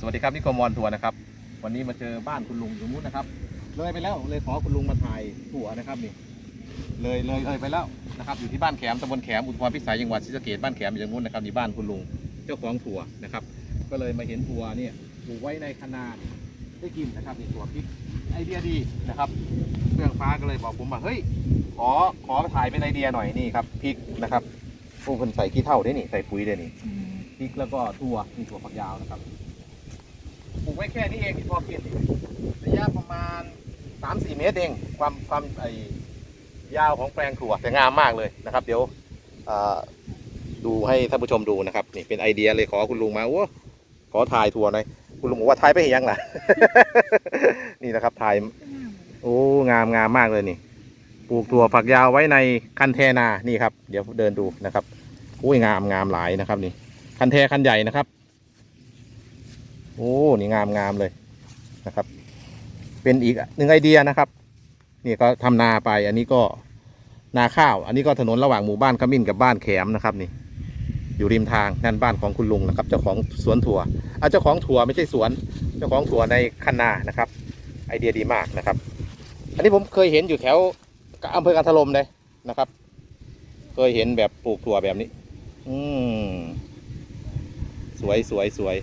สวัสดีครับนี่กมอนทัวร์นะครับ วันนี้มาเจอบ้านคุณลุงอยู่นู้นนะครับ เลยไปแล้วเลยขอคุณลุงมาถ่ายถั่วนะครับนี่เลยเลยเลยไปแล้วนะครับ อยู่ที่บ้านแขมตำบลแขมอุทุมพรพิสัยจังหวัดศรีสะเกษบ้านแขมอยู่ตรงนู้นนะครับนี่บ้านคุณลุงเจ้าของถั่วนะครับ ก็เลยมาเห็นถั่วเนี่ยปลูกไว้ในคนาได้กินนะครับนี่ถั่วพริกไอเดียดีนะครับเฟื่องฟ้าก็เลยบอกผมว่าเฮ้ยขอขอถ่ายเป็นไอเดียหน่อยนี่ครับพริกนะครับโอ้คนใส่ขี้เท่าด้วยนี่ใส่ปุ๋ยด้วยนี่พริกแล้วก็ถั่วมีถั่วฝักยาวนะครับป ลูกไว้แค่นี้เองที่พอกินระยะประมาณ 3-4 เมตรเอง ความความไอยาวของแปลงถั่วแต่งามมากเลยนะครับ เดี๋ยวดูให้ท่านผู้ชมดูนะครับนี่เป็นไอเดียเลยขอคุณลุงมาโอ้ขอถ่ายถั่วหน่อยคุณลุงบอกว่าถ่ายไปเห็นยังล่ะ นี่นะครับถ่ายโอ้งามงามมากเลยนี่ ปลูกถั่วฝักยาวไว้ในคันเทนานี่ครับ เดี๋ยวเดินดูนะครับอุ้ยงามงามหลายนะครับ นี่ คันแทคันใหญ่นะครับ โอ้นี่งามงามเลยนะครับ เป็นอีกหนึ่งไอเดียนะครับนี่ก็ทำนาไป อันนี้ก็นาข้าว อันนี้ก็ถนนระหว่างหมู่บ้านขมิ้นกับบ้านแขมนะครับนี่ อยู่ริมทางนั่นบ้านของคุณลุงนะครับ เจ้าของสวนถั่วอะเจ้าของถั่วไม่ใช่สวน เจ้าของถั่วในคันนานะครับ ไอเดียดีมากนะครับ อันนี้ผมเคยเห็นอยู่แถวอำเภอกันทลมเลยนะครับ เคยเห็นแบบปลูกถั่วแบบนี้ อืมสวยสวยสวย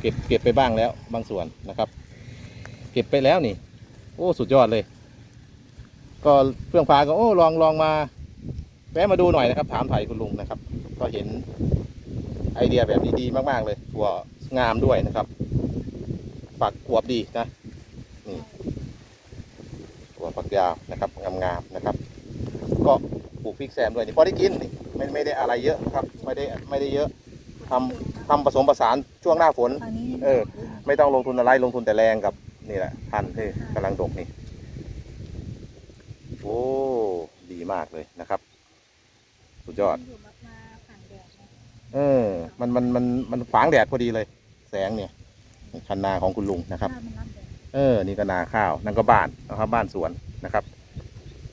เก็บเก็บไปบ้างแล้วบางส่วนนะครับ เก็บไปแล้วนี่ โอ้สุดยอดเลย ก็เพื่องฟ้าก็โอ้ลองลองมาแวะมาดูหน่อยนะครับ ถามไถ่คุณลุงนะครับ ก็เห็นไอเดียแบบนี้ดีมาก ๆ เลยถั่วงามด้วยนะครับฝักอวบดีนะนี่ถั่วฝักยาวนะครับงามๆนะครับ ก็ปลูกพริกแซมด้วยนี่พอได้กินนี่ไม่ไม่ได้อะไรเยอะครับ ไม่ได้ไม่ได้เยอะ ทำทำผสมผสานช่วงหน้าฝน ตอนนี้เออ ไม่ต้องลงทุนอะไรลงทุนแต่แรงกับนี่แหละพันธุ์ที่กำลังดกนี่โอ้ดีมากเลยนะครับ สุดยอด อยู่มามาผ่านแดดนะเออ มันมันมันมันฝางแดดพอดีเลย แสงเนี่ยคันนาของคุณลุงนะครับถ้ามันรับแดดเออ นี่ก็นาข้าว นั่นก็บ้านนะครับ บ้านสวนนะครับ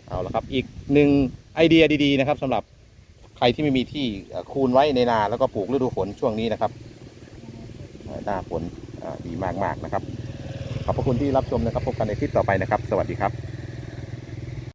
เอาละครับ อีกหนึ่งไอเดียดีๆนะครับสำหรับใค รที่ไม่มีที่คูนไว้ในนาแล้วก็ปลูกฤดูฝนช่วงนี้นะครับหน้าฝนอ่าดีมากๆนะครับ ขอบพระคุณที่รับชมนะครับพบกันในคลิปต่อไปนะครับ สวัสดีครับ